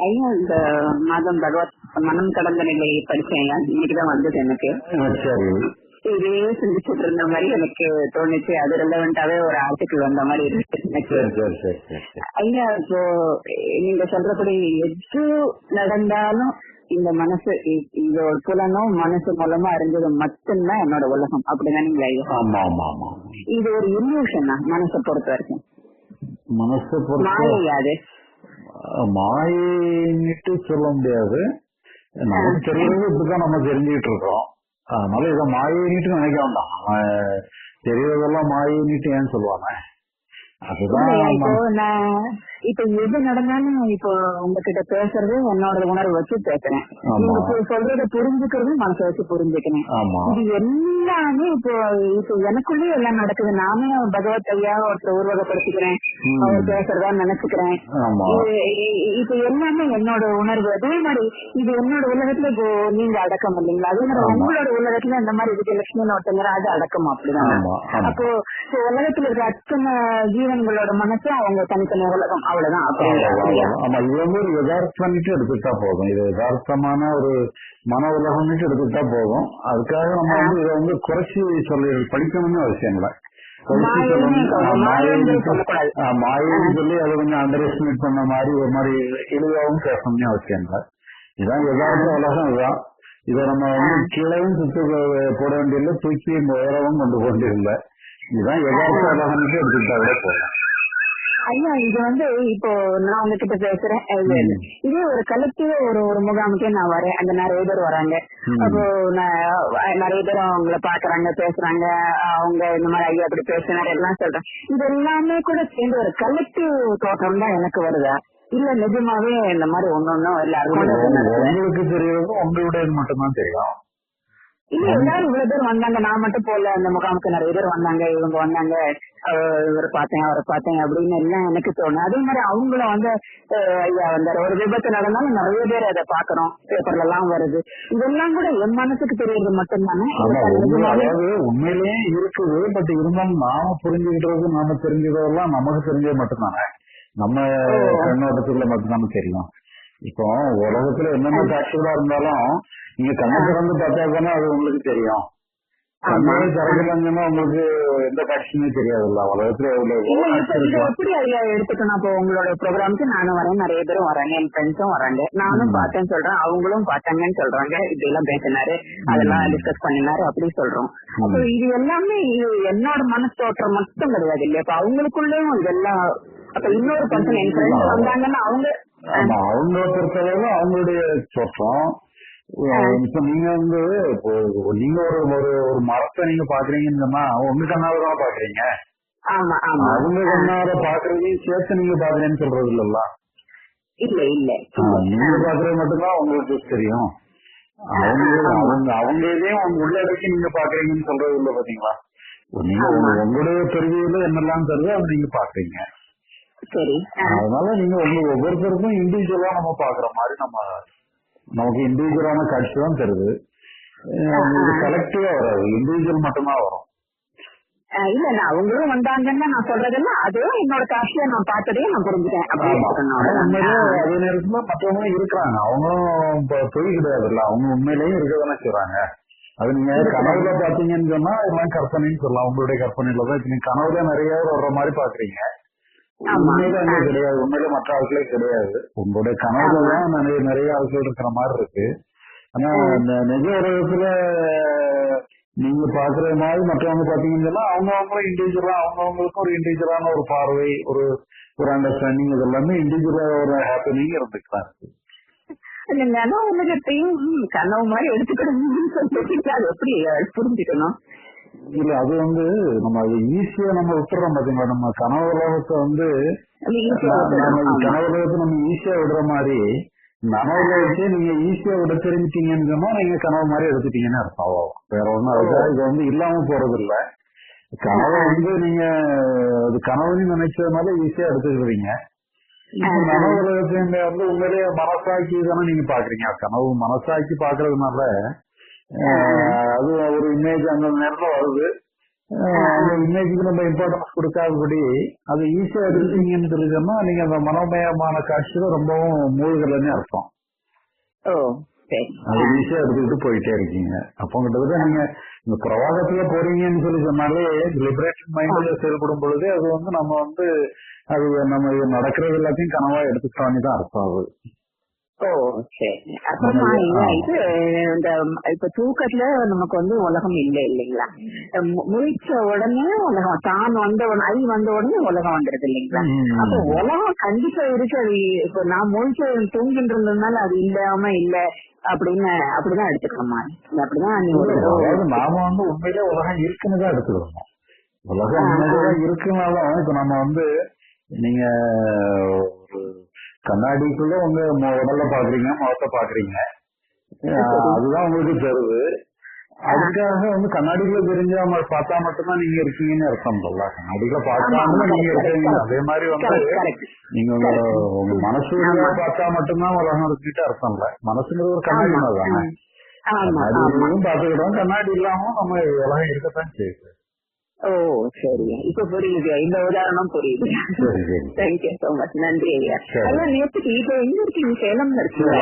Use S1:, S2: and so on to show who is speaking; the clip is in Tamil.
S1: ஐயா இந்த மாதம் பகவத் மனம் கடந்த நிலை படிச்சேன் இன்னைக்குதான் வந்தது எனக்கு. இதே சிந்திச்சுட்டு இருந்த மாதிரி எனக்கு தோணுச்சு. அது ரெலவெண்டாவே ஒரு ஆர்டிக்கல் வந்த மாதிரி
S2: சரி
S1: ஐயா இப்போ நீங்க சொல்றபடி எது நடந்தாலும் இந்த மனசு இந்த ஒரு புலனும் மனசு மூலமா அறிஞ்சது மட்டும்தான் என்னோட உலகம். அப்படிதானுங்களா ஐயா?
S2: ஆமா ஆமா ஆமா ஆமா.
S1: இது ஒரு இல்யூஷனா மனசை பொறுத்த வரைக்கும்?
S2: மனசை பொறுத்த மாயின்னுட்டு சொல்ல முடியாது. நமக்கு தெரியறது இப்படிதான் நம்ம தெரிஞ்சுக்கிட்டு இருக்கோம் அதனால இதை மாயின்னுட்டு நினைக்க வேண்டாம். நம்ம தெரியறதெல்லாம் மாயின்னுட்டு ஏன் சொல்லுவாங்க? அதுதான்
S1: இப்போ எது நடந்தாலும் இப்போ உங்ககிட்ட பேசுறது என்னோட உணர்வு வச்சு பேசுறேன். நீங்க சொல்றத புரிஞ்சுக்கிறது மனசை வச்சு புரிஞ்சுக்கிறேன்
S2: ஆமா.
S1: இது எல்லாமே இப்போ இப்போ எனக்குள்ளேயே எல்லாம் நடக்குது. நானே பகவத் ஐயா ஒருத்தர் உருவகப்படுத்திக்கிறேன். அவர் பேசுறதா நினைச்சுக்கிறேன். இப்ப எல்லாமே என்னோட உணர்வு. அதே மாதிரி இது என்னோட உலகத்துல இப்போ நீங்க அடக்கம் இல்லைங்களா? அதே மாதிரி. உங்களோட உலகத்துல இந்த மாதிரி விஜயலட்சுமி ஒருத்தங்கிற அது அடக்கம் அப்படிதான்? அப்போ உலகத்துல இருக்க அத்தனை ஜீவன்களோட மனசு அவங்க தனித்தனி உலகம். அவ்வளவுதான்?
S2: ஆமா இது வந்து ஒரு யதார்த்தம்னுட்டு எடுத்துட்டா போதும். இது யதார்த்தமான ஒரு மன உலகம்னுட்டு எடுத்துட்டா போதும். அதுக்காக நம்ம வந்து இதை வந்து குறைச்சி சொல்லி படிக்கணும்னு அவசியம் இல்லை.
S1: மாயைன்னு
S2: சொல்லி அதை கொஞ்சம் அண்டர் எஸ்டிமேட் பண்ண மாதிரி ஒரு மாதிரி இழிவாகவும் பேசணும்னு அவசியம் இல்லை. இதான் யதார்த்த உலகம் இதுதான். இதை நம்ம வந்து கீழையும் சுத்து போட வேண்டியதில்லை தூக்கி உயரவும் கொண்டு போக வேண்டியதில்லை. இதுதான் யதார்த்த உலகம்னுட்டு எடுத்துக்கிட்டா விட போதும்.
S1: ஐயா இது வந்து இப்போ நான் உங்ககிட்ட பேசுறேன் இது- ஒரு கலெக்டிவா ஒரு ஒரு முகாமுக்கே நான் வரேன். அங்க நிறைய பேர் வராங்க. அப்போ நான் நிறைய பேர் அவங்கள பாக்குறாங்க பேசுறாங்க. அவங்க இந்த மாதிரி ஐயா அப்படி பேசினாரு எல்லாம் சொல்றேன். இது எல்லாமே கூட சேர்ந்து ஒரு கலெக்டிவ் தோற்றம் தான் எனக்கு வருதா? இல்ல நிஜமாவே இந்த மாதிரி ஒன்னொன்னும் எல்லாருக்கும்.
S2: உங்களுக்கு தெரியறது உங்களுடையது மட்டும்தான் தெரியும்.
S1: இல்ல எல்லாரும் இவ்வளவு பேர் வந்தாங்க. நான் மட்டும் போல அந்த முகாமுக்கு நிறைய பேர் வந்தாங்க. இவங்க வந்தாங்க. இவரை பார்த்தேன் அவரை பார்த்தேன் அப்படின்னு எல்லாம் எனக்கு தோணும். அதே மாதிரி அவங்களும் வந்து அஹ் ஐயா வந்தாரு. ஒரு விபத்து நடந்தாலும் நிறைய பேர் அதை பாக்குறோம் பேப்பர்ல எல்லாம் வருது. இதெல்லாம் கூட என் மனசுக்கு தெரியறது மட்டும்தானே?
S2: உண்மையிலேயே இருக்குது. பட் இருந்தாலும் நாம புரிஞ்சுக்கிட்டது நாம தெரிஞ்சதெல்லாம் நமக்கு தெரிஞ்சது மட்டும்தானே? நம்ம கண்ணோட்டத்துக்குள்ள மட்டும்தானே தெரியும். இப்போ உலகத்துல என்னென்ன காட்சிகளா இருந்தாலும் நீங்க கண்ணை திறந்து பார்த்தா தானே அது உங்களுக்கு தெரியும்.
S1: ஆமா.
S2: கண்ணை திறக்கலங்கன்னா உங்களுக்கு எந்த காட்சியுமே தெரியாதுல்ல. உலகத்துல
S1: எப்படி ஐயா எடுத்துக்கணும்? அப்போ உங்களோட ப்ரோக்ராமுக்கு நானும் வரேன். நிறைய பேரும் வராங்க. என் ஃப்ரெண்ட்ஸும் வராங்க. நானும். பார்த்தேன்னு சொல்றேன். அவங்களும் பார்த்தாங்கன்னு சொல்றாங்க. இப்படி எல்லாம் பேசினாரு. அதெல்லாம். டிஸ்கஸ் பண்ணினாரு. அப்படி சொல்றோம். அப்போ இது எல்லாமே இது என்னோட மனசு தோற்றம் மட்டும் கிடையாது இல்லையா? அப்ப அவங்களுக்குள்ளேயும் இதெல்லாம் அப்ப இன்னொரு பர்சன் என் ஃப்ரெண்ட்ஸ் வந்தாங்கன்னா அவங்க
S2: ஆமா அவங்க பொறுத்தளவு அவங்களுடைய தோற்றம். இப்ப நீங்க வந்து இப்போ நீங்க ஒரு ஒரு ஒரு மரத்தை நீங்க பாக்குறீங்கன்னு சொன்னா உங்க கண்ணால தான் பாக்குறீங்க.
S1: ஆமா ஆமா.
S2: அவங்க கண்ணால பாக்குறதையும் சேர்த்து நீங்க பாக்குறேன்னு சொல்றது இல்லல்ல?
S1: இல்ல இல்ல.
S2: நீங்க பாக்குறது மட்டும்தான் உங்களுக்கு தெரியும். அவங்க அவங்க அவங்க இதையும் அவங்க உள்ளடக்கி நீங்க பாக்குறீங்கன்னு சொல்றது இல்ல பாத்தீங்களா? நீங்க உங்க- உங்களுடைய பெருவியில என்னெல்லாம் தருதோ அதை நீங்க பாக்குறீங்க.
S1: சரி.
S2: அதனால நீங்க உங்க ஒவ்வொருத்தருக்கும் இண்டிவிஜுவலா நம்ம பாக்குற மாதிரி நம்ம நமக்கு இண்டிவிஜுவலான காட்சி தான் தருது. கலெக்டிவா வராது. இண்டிவிஜுவல் மட்டும்தான் வரும்.
S1: இல்ல இல்ல அவங்களும் வந்தாங்கன்னா நான் சொல்றதெல்லாம் அதுவும் என்னோட காட்சியை நான் பார்த்ததையும் நான் புரிஞ்சுட்டேன்.
S2: அதே நேரத்துல மற்றவங்களும் இருக்கிறாங்க. அவங்களும் இப்ப பொய் கிடையாதுல்ல. அவங்க உண்மையிலேயும் இருக்கதானே செய்றாங்க. அது நீங்க கனவுல பாத்தீங்கன்னு சொன்னா எல்லாம் கற்பனைன்னு சொல்லலாம். உங்களுடைய கற்பனையில தான் நீங்க கனவுல நிறைய வர்ற மாதிரி பாக்குறீங்க. கிடையாது. உண்மையில மற்ற ஆட்களே கிடையாது. உங்களுடைய கனவுல தான் நிறைய நிறைய ஆட்கள் இருக்கிற மாதிரி இருக்கு. ஆனா இந்த நிஜ உலகத்துல நீங்க பாக்குற மாதிரி மற்றவங்க பாத்தீங்கன்னு அவங்க அவங்களும் இண்டிவிஜுவலா அவங்க அவங்களுக்கு ஒரு இண்டிவிஜுவலான ஒரு பார்வை ஒரு ஒரு அண்டர்ஸ்டாண்டிங் இது எல்லாமே இண்டிவிஜுவலா ஒரு ஹாப்பினிங்
S1: இல்ல கனவு உலகத்தையும் கனவு மாதிரி எடுத்துக்கணும்னு சொல்லிட்டு அது எப்படி புரிஞ்சுக்கணும்?
S2: இல்ல அது வந்து நம்ம ஈஸியா நம்ம விட்டுறோம் பாத்தீங்களா? நம்ம கனவு உலகத்தை வந்து. கனவு உலகத்தை நம்ம ஈஸியா விடுற மாதிரி நனவுல வச்சு நீங்க ஈஸியா விட தெரிஞ்சிட்டீங்கன்னு சொன்னா நீங்க கனவு மாதிரி எடுத்துட்டீங்கன்னு அர்த்தம். வேற ஒண்ணும் அதுக்காக இது வந்து இல்லாம போறது இல்ல கனவு வந்து நீங்க அது கனவுன்னு நினைச்சதுனால ஈஸியா எடுத்துக்கிறீங்க. நனவு உலகத்தை வந்து உண்மையிலேயே மனசாக்கி தானே நீங்க பாக்குறீங்க. கனவு மனசாக்கி பாக்குறதுனால அது ஒரு இமேஜ் அந்த நேரத்துல வருது. அந்த இமேஜுக்கு நம்ம இம்பார்ட்டன்ஸ் கொடுக்காதபடி அது ஈஸியா சொல்லி சொன்னா நீங்க அந்த மனோமயமான காட்சியில ரொம்பவும் மூழ்கலன்னு அர்த்தம். அது ஈஸியா எடுத்துக்கிட்டு போயிட்டே இருக்கீங்க. அப்போ கிட்டத்தட்ட நீங்க இந்த பிரவாகத்துல போறீங்கன்னு சொல்லி சொன்னாலே லிபரேஷன் மைண்ட்ல செயல்படும் பொழுது அது வந்து நம்ம வந்து அது நம்ம நடக்கிறது எல்லாத்தையும் கனவா எடுத்துக்கிட்டோம்னு தான் அர்த்தம் அது.
S1: ஓ சரி அப்புறமா. இது இந்த இப்ப தூக்கத்துல நமக்கு வந்து உலகம் இல்லை இல்லைங்களா? மு- முழிச்ச உடனே உலகம் தான் வந்த உடனே ஐ வந்த உடனே உலகம் வந்துருது இல்லைங்களா. அப்ப உலகம் கண்டிப்பா இருக்கு அது இப்ப நான் முழிச்சு தூங்கிட்டு இருந்ததுனால அது இல்லாம இல்ல அப்படின்னு அப்படிதான் எடுத்துக்கணுமா அப்படிதான் நீ ஒரு தடவை
S2: அதாவது நாம வந்து உண்மையிலே உலகம் இருக்குன்னு தான் எடுத்துக்கணும். உலகம் இருக்குனாலும் இப்ப நம்ம வந்து நீங்க கண்ணாடிக்குள்ள உங்க உடல்ல பாக்குறீங்க முகத்தை பாக்குறீங்க. அதுதான் உங்களுக்கு தருது அதுக்காக வந்து கண்ணாடிக்குள்ள தெரிஞ்சா அவங்க பார்த்தா மட்டும்தான் நீங்க இருக்கீங்கன்னு அர்த்தம் இல்ல கண்ணாடிக்குள்ள பார்க்காம நீங்க இருக்கீங்க. அதே மாதிரி வந்து நீங்க உங்க உங்க மனசு பார்த்தா மட்டும்தான் உலகம் இருக்குட்டு அர்த்தம் இல்ல. மனசுங்கிறது ஒரு கண்ணாடி தானே. பாத்துக்கிட்டோம் கண்ணாடி இல்லாம நம்ம உலகம் இருக்கத்தான் செய்யுது.
S1: ஓ சரி. இப்ப புரியுது. இந்த உதாரணம் புரியுது. தேங்க்யூ சோ மச் நன்றி ஐயா. நேற்றுக்கு இப்ப எங்க இருக்கீங்க சேலம்ல இருக்கீங்களா